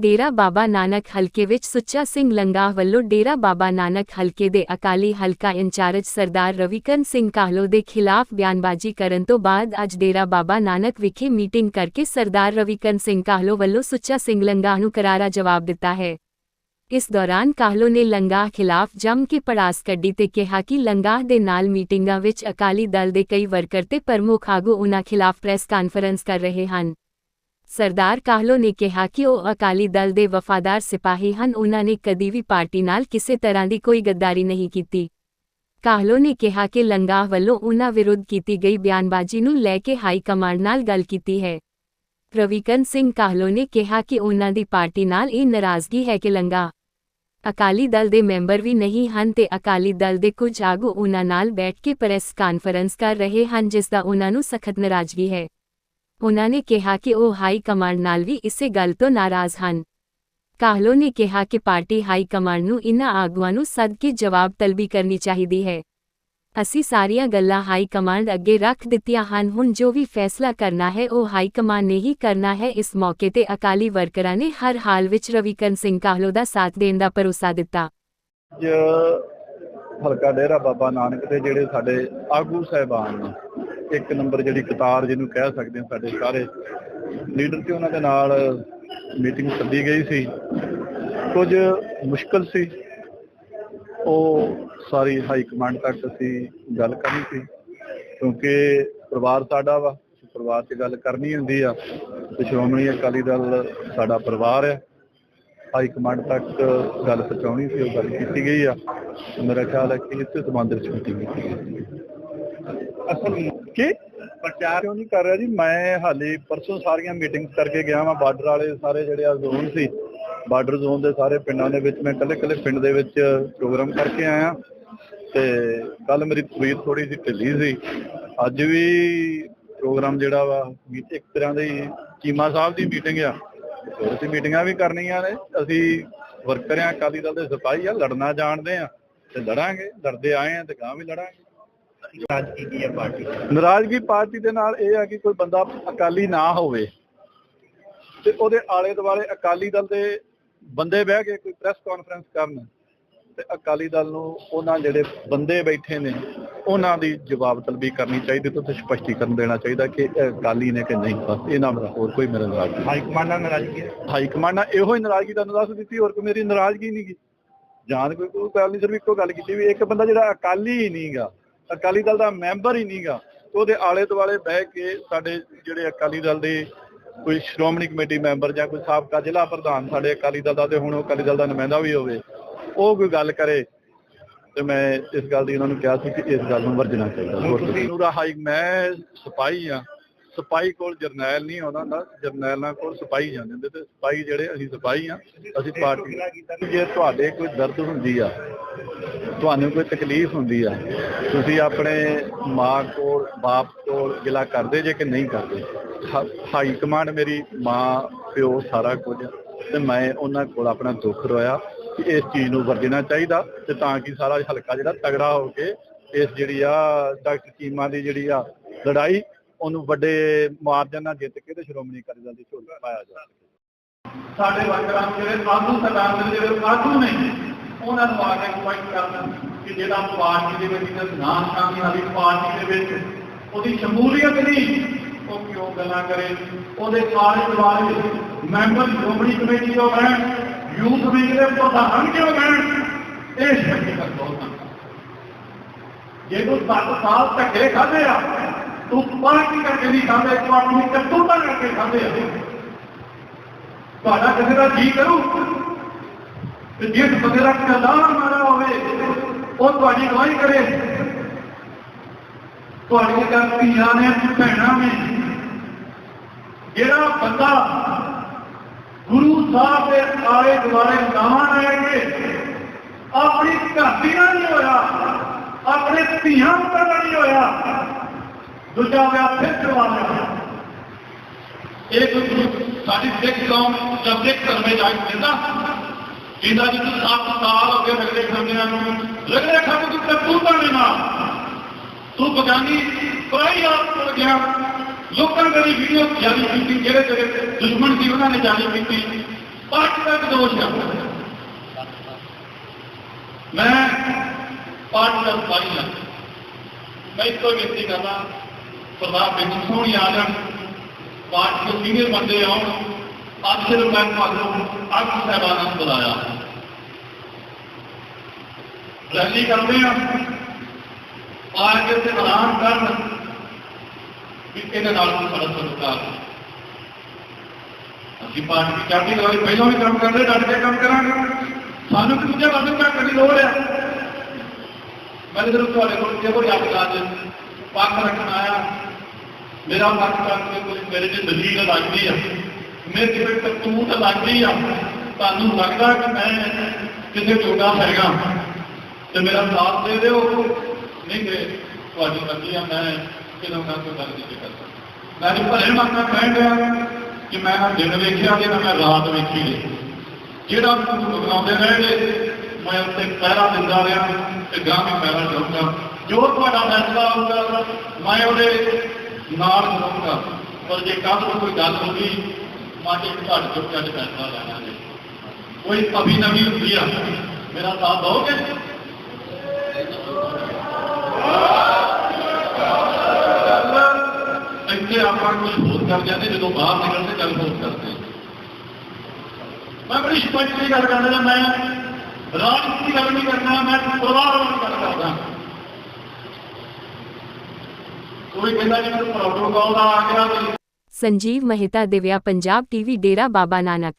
ਡੇਰਾ ਬਾਬਾ ਨਾਨਕ ਹਲਕੇ ਵਿੱਚ ਸੁੱਚਾ ਸਿੰਘ ਲੰਗਾਹ ਵੱਲੋਂ ਡੇਰਾ ਬਾਬਾ ਨਾਨਕ ਹਲਕੇ ਦੇ ਅਕਾਲੀ ਹਲਕਾ ਇੰਚਾਰਜ ਸਰਦਾਰ ਰਵੀਕਰਨ ਸਿੰਘ ਕਾਹਲੋ ਦੇ ਖਿਲਾਫ ਬਿਆਨਬਾਜ਼ੀ ਕਰਨ ਤੋਂ ਬਾਅਦ ਅੱਜ ਡੇਰਾ ਬਾਬਾ ਨਾਨਕ ਵਿਖੇ ਮੀਟਿੰਗ ਕਰਕੇ ਸਰਦਾਰ ਰਵੀਕਰਨ ਸਿੰਘ ਕਾਹਲੋ ਵੱਲੋਂ ਸੁੱਚਾ ਸਿੰਘ ਲੰਗਾਹ ਨੂੰ ਕਰਾਰਾ ਜਵਾਬ ਦਿੱਤਾ ਹੈ। ਇਸ ਦੌਰਾਨ ਕਾਹਲੋ ਨੇ ਲੰਗਾਹ ਖਿਲਾਫ ਜੰਮ ਕੇ ਪੜਾਸ ਕੱਢੀ ਤੇ ਕਿਹਾ ਕਿ ਲੰਗਾਹ ਦੇ ਨਾਲ ਮੀਟਿੰਗਾਂ ਵਿੱਚ ਅਕਾਲੀ ਦਲ ਦੇ ਕਈ ਵਰਕਰ ਤੇ ਪ੍ਰਮੁੱਖ ਆਗੂ ਉਨ੍ਹਾਂ ਖਿਲਾਫ ਪ੍ਰੈਸ ਕਾਨਫਰੰਸ ਕਰ ਰਹੇ ਹਨ। ਸਰਦਾਰ ਕਾਹਲੋ ਨੇ ਕਿਹਾ ਕਿ ਉਹ ਅਕਾਲੀ ਦਲ ਦੇ ਵਫਾਦਾਰ ਸਿਪਾਹੀ ਹਨ ਉਨ੍ਹਾਂ ਨੇ ਕਦੀ ਵੀ ਪਾਰਟੀ ਨਾਲ ਕਿਸੇ ਤਰ੍ਹਾਂ ਦੀ ਕੋਈ ਗੱਦਾਰੀ ਨਹੀਂ ਕੀਤੀ। ਕਾਹਲੋ ਨੇ ਕਿਹਾ ਕਿ ਲੰਗਾ ਵੱਲੋਂ ਉਨ੍ਹਾਂ ਵਿਰੁੱਧ ਕੀਤੀ ਗਈ ਬਿਆਨਬਾਜ਼ੀ ਨੂੰ ਲੈ ਕੇ ਹਾਈ ਕਮਾਂਡ ਨਾਲ ਗੱਲ ਕੀਤੀ ਹੈ। ਰਵੀਕਰਨ ਸਿੰਘ ਕਾਹਲੋ ਨੇ ਕਿਹਾ ਕਿ ਉਨ੍ਹਾਂ ਦੀ ਪਾਰਟੀ ਨਾਲ ਇਹ ਨਾਰਾਜ਼ਗੀ ਹੈ ਕਿ ਲੰਗਾ ਅਕਾਲੀ ਦਲ ਦੇ ਮੈਂਬਰ ਵੀ ਨਹੀਂ ਹਨ ਤੇ ਅਕਾਲੀ ਦਲ ਦੇ ਕੁਝ ਆਗੂ ਉਨ੍ਹਾਂ ਨਾਲ ਬੈਠ ਕੇ ਪ੍ਰੈਸ ਕਾਨਫਰੰਸ ਕਰ ਰਹੇ ਹਨ, ਜਿਸ ਦਾ ਉਨ੍ਹਾਂ ਨੂੰ ਸਖਤ ਨਾਰਾਜ਼ਗੀ ਹੈ। ਉਨ੍ਹਾਂ ਨੇ ਕਿਹਾ ਕਿ ਉਹ ਹਾਈ ਕਮਾਂਡ ਨਾਲ ਵੀ ਇਸੇ ਗੱਲ ਤੋਂ ਨਾਰਾਜ਼ ਹਨ। ਕਾਹਲੋ ਨੇ ਕਿਹਾ ਕਿ ਪਾਰਟੀ ਹਾਈ ਕਮਾਂਡ ਨੂੰ ਇਨ੍ਹਾਂ ਆਗੂਆਂ ਨੂੰ ਸੱਦ ਕੇ ਜਵਾਬ ਤਲਬੀ ਕਰਨੀ ਚਾਹੀਦੀ ਹੈ। ਅਸੀਂ ਸਾਰੀਆਂ ਗੱਲਾਂ ਹਾਈ ਕਮਾਂਡ ਅੱਗੇ ਰੱਖ ਦਿੱਤੀਆਂ ਹਨ, ਹੁਣ ਜੋ ਵੀ ਫੈਸਲਾ ਕਰਨਾ ਹੈ ਉਹ ਹਾਈ ਕਮਾਂਡ ਨੇ ਹੀ ਕਰਨਾ ਹੈ। ਇਸ ਮੌਕੇ ਤੇ ਅਕਾਲੀ ਵਰਕਰਾਂ ਨੇ ਹਰ ਹਾਲ ਵਿੱਚ ਰਵੀਕਰਨ ਸਿੰਘ ਕਾਹਲੋ ਦਾ ਸਾਥ ਦੇਣ ਦਾ ਭਰੋਸਾ ਦਿੱਤਾ। ਹਲਕਾ ਡੇਰਾ ਬਾਬਾ ਨਾਨਕ ਦੇ ਜਿਹੜੇ ਸਾਡੇ ਆਗੂ ਸਹਿਬਾਨ ਨੇ ਇੱਕ ਨੰਬਰ ਜਿਹੜੀ ਕਤਾਰ ਜਿਹਨੂੰ ਕਹਿ ਸਕਦੇ ਹਾਂ ਸਾਡੇ ਸਾਰੇ ਲੀਡਰ ਤੇ ਉਹਨਾਂ ਦੇ ਨਾਲ ਮੀਟਿੰਗ ਸੱਦੀ ਗਈ ਸੀ। ਕੁਝ ਮੁਸ਼ਕਲ ਸੀ। ਉਹ ਸਾਰੀ ਹਾਈ ਕਮਾਂਡ ਤੱਕ ਅਸੀਂ ਗੱਲ ਕਰਨੀ ਸੀ, ਕਿਉਂਕਿ ਪਰਿਵਾਰ ਸਾਡਾ ਵਾ, ਪਰਿਵਾਰ 'ਚ ਗੱਲ ਕਰਨੀ ਹੁੰਦੀ ਆ। ਤੇ ਸ਼੍ਰੋਮਣੀ ਅਕਾਲੀ ਦਲ ਸਾਡਾ ਪਰਿਵਾਰ ਹੈ। ਹਾਈ ਕਮਾਂਡ ਤੱਕ ਗੱਲ ਪਹੁੰਚਾਉਣੀ ਸੀ, ਉਹ ਗੱਲ ਕੀਤੀ ਗਈ ਆ। ਮੇਰਾ ਖਿਆਲ ਹੈ ਕਿ ਇਸ ਸੰਬੰਧ ਵਿੱਚ ਕੀਤੀ ਗਈ। ਅਸਲ ਕੀ? ਪ੍ਰਚਾਰ ਕਿਉਂ ਨਹੀਂ ਕਰ ਰਿਹਾ ਜੀ? ਮੈਂ ਹਾਲੇ ਪਰਸੋਂ ਸਾਰੀਆਂ ਮੀਟਿੰਗਸ ਕਰਕੇ ਗਿਆ ਵਾਂ ਬਾਰਡਰ ਵਾਲੇ ਸਾਰੇ ਜਿਹੜੇ ਆ ਜ਼ੋਨ ਸੀ ਬਾਰਡਰ ਜ਼ੋਨ ਦੇ ਸਾਰੇ ਪਿੰਡਾਂ ਦੇ ਵਿੱਚ ਮੈਂ ਇਕੱਲੇ ਇਕੱਲੇ ਪਿੰਡ ਦੇ ਵਿੱਚ ਪ੍ਰੋਗਰਾਮ ਕਰਕੇ ਆਇਆ। ਤੇ ਕੱਲ ਮੇਰੀ ਤਬੀਅਤ ਥੋੜੀ ਜਿਹੀ ਢਿੱਲੀ ਸੀ। ਅੱਜ ਵੀ ਪ੍ਰੋਗਰਾਮ ਜਿਹੜਾ ਵਾ ਇੱਕ ਤਰ੍ਹਾਂ ਦੀ ਚੀਮਾ ਸਾਹਿਬ ਦੀ ਮੀਟਿੰਗ ਆ। ਹੋਰ ਅਸੀਂ ਮੀਟਿੰਗਾਂ ਵੀ ਕਰਨੀਆਂ ਨੇ। ਅਸੀਂ ਵਰਕਰ ਆ ਅਕਾਲੀ ਦਲ ਦੇ ਸਿਪਾਹੀ ਆ ਲੜਨਾ ਜਾਣਦੇ ਆ। ਤੇ ਲੜਾਂਗੇ ਲੜਦੇ ਆਏ ਆ ਤੇ ਗਾਂ ਵੀ ਲੜਾਂਗੇ। ਨਾਰਾਜ਼ਗੀ ਕੀ ਹੈ ਪਾਰਟੀ ਨਾਰਾਜ਼ਗੀ ਪਾਰਟੀ ਦੇ ਨਾਲ ਇਹ ਆ ਕਿ ਕੋਈ ਬੰਦਾ ਅਕਾਲੀ ਨਾ ਹੋਵੇ ਤੇ ਉਹਦੇ ਆਲੇ ਦੁਆਲੇ ਅਕਾਲੀ ਦਲ ਦੇ ਬੰਦੇ ਬਹਿ ਕੇ ਕੋਈ ਪ੍ਰੈਸ ਕਾਨਫਰੰਸ ਕਰਨ ਤੇ ਅਕਾਲੀ ਦਲ ਨੂੰ ਉਹਨਾਂ ਜਿਹੜੇ ਬੰਦੇ ਬੈਠੇ ਨੇ ਉਹਨਾਂ ਦੀ ਜਵਾਬ ਤਲਬੀ ਕਰਨੀ ਚਾਹੀਦੀ ਤੇ ਸਪਸ਼ਟੀਕਰਨ ਦੇਣਾ ਚਾਹੀਦਾ ਕਿ ਅਕਾਲੀ ਨੇ ਕਿ ਨਹੀਂ। ਬਸ ਇਹਨਾਂ ਮੇਰਾ ਹੋਰ ਕੋਈ ਮੇਰਾ ਨਾਰਾਜ਼ਗੀ ਹਾਈ ਕਮਾਂਡ ਨਾਲ ਨਾਰਾਜ਼ਗੀ ਹੈ? ਹਾਈ ਕਮਾਂਡ ਨਾਲ ਇਹੋ ਹੀ ਨਾਰਾਜ਼ਗੀ ਤੁਹਾਨੂੰ ਦੱਸ ਦਿੱਤੀ ਹੋਰ ਕੋਈ ਮੇਰੀ ਨਾਰਾਜ਼ਗੀ ਨਹੀਂ ਗੀ ਜਾਂ ਕੋਈ ਕੋਈ ਗੱਲ ਨਹੀਂ ਸਿਰਫ ਇੱਕੋ ਗੱਲ ਕੀਤੀ ਵੀ ਇੱਕ ਬੰਦਾ ਜਿਹੜਾ ਅਕਾਲੀ ਹੀ ਨਹੀਂਗਾ ਅਕਾਲੀ ਦਲ ਦਾ ਮੈਂਬਰ ਹੀ ਨਹੀਂਗਾ ਉਹਦੇ ਆਲੇ ਦੁਆਲੇ ਬਹਿ ਕੇ ਸਾਡੇ ਜਿਹੜੇ ਅਕਾਲੀ ਦਲ ਦੇ ਕੋਈ ਸ਼੍ਰੋਮਣੀ ਕਮੇਟੀ ਮੈਂਬਰ ਜਾਂ ਕੋਈ ਸਾਬਕਾ ਜ਼ਿਲ੍ਹਾ ਪ੍ਰਧਾਨ ਸਾਡੇ ਅਕਾਲੀ ਦਲ ਦਾ ਤੇ ਹੁਣ ਉਹ ਅਕਾਲੀ ਦਲ ਦਾ ਨੁਮਾਇੰਦਾ ਵੀ ਹੋਵੇ ਉਹ ਕੋਈ ਗੱਲ ਕਰੇ ਤੇ ਮੈਂ ਇਸ ਗੱਲ ਦੀ ਉਹਨਾਂ ਨੂੰ ਕਿਹਾ ਸੀ ਕਿ ਇਸ ਗੱਲ ਨੂੰ ਵਰਜਣਾ ਚਾਹੀਦਾ। ਹੋਰ ਪੂਰਾ ਹਾਈ ਮੈਂ ਸਿਪਾਹੀ ਆ ਸਿਪਾਹੀ ਕੋਲ ਜਰਨੈਲ ਨਹੀਂ ਆਉਂਦਾ ਹੁੰਦਾ ਜਰਨੈਲਾਂ ਕੋਲ ਸਿਪਾਹੀ ਜਾਂਦੇ ਹੁੰਦੇ ਤੇ ਸਿਪਾਹੀ ਜਿਹੜੇ ਅਸੀਂ ਸਿਪਾਹੀ ਆ ਅਸੀਂ ਪਾਰਟੀ ਜੇ ਤੁਹਾਡੇ ਕੋਈ ਦਰਦ ਹੁੰਦੀ ਆ ਤੁਹਾਨੂੰ ਕੋਈ ਤਕਲੀਫ ਹੁੰਦੀ ਆ, ਤੁਸੀਂ ਆਪਣੇ ਮਾਂ ਕੋਲ, ਬਾਪ ਕੋਲ ਗਿਲਾ ਕਰਦੇ ਜੇ ਕਿ ਨਹੀਂ ਕਰਦੇ? ਹਾਈ ਕਮਾਂਡ ਮੇਰੀ ਮਾਂ, ਪਿਓ ਸਾਰਾ ਕੁਝ ਤੇ ਮੈਂ ਉਹਨਾਂ ਕੋਲ ਆਪਣਾ ਦੁੱਖ ਰੋਇਆ ਕਿ ਇਸ ਚੀਜ਼ ਨੂੰ ਵਰਜਣਾ ਚਾਹੀਦਾ ਤੇ ਤਾਂ ਕਿ ਸਾਰਾ ਹਲਕਾ ਜਿਹੜਾ ਤਗੜਾ ਹੋ ਕੇ ਇਸ ਜਿਹੜੀ ਆ ਡਾਕਟਰ ਚੀਮਾ ਦੀ ਜਿਹੜੀ ਆ ਲੜਾਈ, ਉਹਨੂੰ ਵੱਡੇ ਮਾਰਜਨ ਨਾਲ ਜਿੱਤ ਕੇ ਤੇ ਸ਼੍ਰੋਮਣੀ ਅਕਾਲੀ ਦਲ ਦੀ ਝੋਲੀ ਪਾਇਆ ਜਾ ਸਕੇ। ਸਾਡੇ ਵਰਕਰਾਂ ਜਿਹੜੇ ਆਗੂ ਸਰਕਾਰ ਜਿਹੜੇ ਆਗੂ ਨੇ ਉਹਨਾਂ ਨੂੰ ਆ ਕੇ ਪੁਆਇੰਟ ਕਰਨ ਕਿ ਜਿਹੜਾ ਪਾਰਟੀ ਦੇ ਵਿੱਚ ਨਾ ਸ਼ਾਮਿਲ ਵਾਲੀ ਪਾਰਟੀ ਦੇ ਵਿੱਚ ਉਹਦੀ ਸ਼ਮੂਲੀਅਤ ਨਹੀਂ, ਉਹ ਕਿਉਂ ਗੱਲਾਂ ਕਰੇ? ਉਹਦੇ ਸਾਰੇ ਦੁਆਰੇ ਮੈਂਬਰ ਸ਼੍ਰੋਮਣੀ ਕਮੇਟੀ ਤੋਂ ਬਣ ਯੂਥ ਵਿੰਗ ਦੇ ਪ੍ਰਧਾਨ ਕਿਉਂ ਬਣ ਇਹ ਸ਼ਕਤੀ ਬਹੁਤ ਜੇ ਤੂੰ 7 ਸਾਲ ਧੱਕੇ ਖਾਦੇ ਆ, ਤੂੰ ਪਾਰਟੀ ਕਰਕੇ ਨਹੀਂ ਖਾਦੇ ਤੂੰ ਆਪਣੀ ਕਰਤੂਤਾਂ ਕਰਕੇ ਖਾਦੇ ਆ। ਤੁਹਾਡਾ ਕਿਸੇ ਦਾ ਜੀ ਕਰੂ? ਤੇ ਜਿਸ ਬੰਦੇ ਦਾ ਕਿਰਦਾਰ ਮਾਰਾ ਹੋਵੇ ਉਹ ਤੁਹਾਡੀ ਗਵਾਹੀ ਕਰੇ ਤੁਹਾਡੀਆਂ ਗਲਤੀਆਂ ਨੇ ਭੈਣਾਂ ਨੇ ਜਿਹੜਾ ਬੰਦਾ ਗੁਰੂ ਸਾਹਿਬ ਦੇ ਆਲੇ ਦੁਆਲੇ ਨਾਵਾਂ ਲੈ ਕੇ ਆਪਣੀ ਘਾਟੀ ਨਾਲ ਨਹੀਂ ਹੋਇਆ ਆਪਣੇ ਧੀਆਂ ਉੱਤੇ ਨਹੀਂ ਹੋਇਆ ਦੂਜਾ ਵਿਆਹ ਫਿਰ ਕਰਵਾ ਲਿਆ ਇਹ ਕੋਈ ਸਾਡੀ ਸਿੱਖ ਕੌਮ ਜਦ ਸਿੱਖ ਧਰਮ ਵਿੱਚ ਆਈ ਦਿੰਦਾ ਇਹਨਾਂ ਦੀ ਤਾਂ ਸੱਤ ਸਾਲ ਹੋ ਗਏ ਲੱਗਦੇ ਖਾਂਦਿਆਂ ਨੂੰ ਲੱਗਦੇ ਖਾਂਦੇ ਤੂੰ ਕਰਤੂਤਾਂ ਨੇ। ਨਾ ਤੂੰ ਬਗਾਨੀ ਪਰਾਈ ਆਪ ਕੋਲ ਗਿਆ। ਲੋਕਾਂ ਦੀ ਵੀਡੀਓ ਜਾਰੀ ਕੀਤੀ, ਜਿਹੜੇ ਜਿਹੜੇ ਦੁਸ਼ਮਣ ਸੀ, ਉਹਨਾਂ ਨੇ ਜਾਰੀ ਕੀਤੀ। ਪਾਰਟੀ ਦਾ ਵੀ ਦੋਸ਼ ਆ ਮੈਂ ਪਾਰਟੀ ਦਾ ਸਿਪਾਹੀ ਹਾਂ ਮੈਂ ਇੱਕੋ ਬੇਨਤੀ ਕਰਦਾ। ਸਰਦਾਰ ਬੇਚੀ ਸੋਹਣੀ ਆ ਜਾਣ। ਪਾਰਟੀ ਦੇ ਸੀਨੀਅਰ ਬੰਦੇ ਆਉਣ। ਅੱਜ ਸਿਰ ਮੈਂ ਤੁਹਾਨੂੰ ਅੱਜ ਸਾਹਿਬਾਨਾਂ ਨੂੰ ਬੁਲਾਇਆ ਰੈਲੀ ਕਰਦੇ ਆ ਪਾਰਟੀ ਦੇ ਐਲਾਨ ਕਰਨ ਵੀ ਇਹਦੇ ਨਾਲ ਕੋਈ ਸਾਡਾ ਸਰਕਾਰ ਨਹੀਂ। ਅਸੀਂ ਪਾਰਟੀ ਦੀ ਚੜ੍ਹਦੀ ਕਲਾ ਵਿੱਚ ਪਹਿਲਾਂ ਵੀ ਕੰਮ ਕਰਦੇ ਡਟ ਕੇ ਕੰਮ ਕਰਾਂਗੇ ਸਾਨੂੰ ਕਿ ਦੂਜੇ ਬੰਦੇ ਨੂੰ ਕਰਨ ਦੀ ਲੋੜ ਆ ਮੈਂ ਜਦੋਂ ਤੁਹਾਡੇ ਕੋਲ ਕਿਹੋ ਯਾਦ ਅੱਜ ਪੱਖ ਰੱਖਣ ਆਇਆ ਮੇਰਾ ਪੱਖ ਕਰਨ ਦੇ ਕੋਈ ਮੇਰੇ ਤੇ ਦਲੀਲ ਲੱਗਦੀ ਆ ਮੇਰੇ ਤੇ ਕੋਈ ਕਰਤੂਤ ਲੱਗਦੀ ਆ ਤੁਹਾਨੂੰ ਲੱਗਦਾ ਕਿ ਮੈਂ ਕਿਸੇ ਜੋਗਾ ਹੈਗਾ ਤੇ ਮੇਰਾ ਸਾਥ ਦੇ ਦਿਓ ਨਹੀਂ ਤੇ ਤੁਹਾਡੀ ਮਰਜ਼ੀ ਆ ਮੈਂ ਕਿਦੋਂ ਨਾ ਕੋਈ ਗੱਲ ਨਹੀਂ ਕਰ ਸਕਦਾ ਮੈਂ ਨਹੀਂ ਭਲੇ ਮਨ ਨਾਲ ਕਹਿ ਰਿਹਾ ਕਿ ਮੈਂ ਨਾ ਦਿਨ ਵੇਖਿਆ ਤੇ ਨਾ ਮੈਂ ਰਾਤ ਵੇਖੀ ਲਈ ਜਿਹੜਾ ਮੈਨੂੰ ਬਗਾਉਂਦੇ ਰਹਿਣਗੇ ਮੈਂ ਉੱਤੇ ਪਹਿਰਾ ਦਿੰਦਾ ਰਿਹਾ ਤੇ ਗਾਂ ਵੀ ਪਹਿਰਾ ਜਾਊਂਗਾ ਜੋ ਤੁਹਾਡਾ ਫੈਸਲਾ ਹੋਊਗਾ ਮੈਂ ਉਹਦੇ ਨਾਲ ਰਹੂੰਗਾ ਪਰ ਜੇ ਕੱਲ੍ਹ ਨੂੰ ਕੋਈ ਗੱਲ ਹੋ ਗਈ ਮਾਝੇ ਘੱਟ ਚੁੱਕ ਕੇ ਫੈਸਲਾ ਲੈਣਾ ਜੀ ਕੋਈ ਅਭੀ ਨਵੀਂ ਹੁੰਦੀ ਆ, ਮੇਰਾ ਸਾਥ ਦੋਗੇ ਇੱਥੇ ਆਪਾਂ ਕੁਝ ਹੋਰ ਕਰ ਜਾਂਦੇ, ਜਦੋਂ ਬਾਹਰ ਨਿਕਲਦੇ ਗੱਲ ਹੋਰ ਕਰਦੇ। ਮੈਂ ਬੜੀ ਸਪਸ਼ਟ ਦੀ ਗੱਲ ਕਰਦਾ ਮੈਂ ਰਾਜਨੀਤੀ ਦੀ ਗੱਲ ਨਹੀਂ ਕਰਦਾ, ਮੈਂ ਪਰਿਵਾਰ ਵਾਲੀ ਗੱਲ ਕਰਦਾ। ਕੋਈ ਕਹਿੰਦਾ ਜੀ ਮੈਨੂੰ ਪ੍ਰੋਟੋਕਾਲ ਦਾ ਆ ਗਿਆ ਤੇ ਸੰਜੀਵ ਮਹਿਤਾ ਦਿਵਿਆ ਪੰਜਾਬ ਟੀਵੀ ਡੇਰਾ ਬਾਬਾ ਨਾਨਕ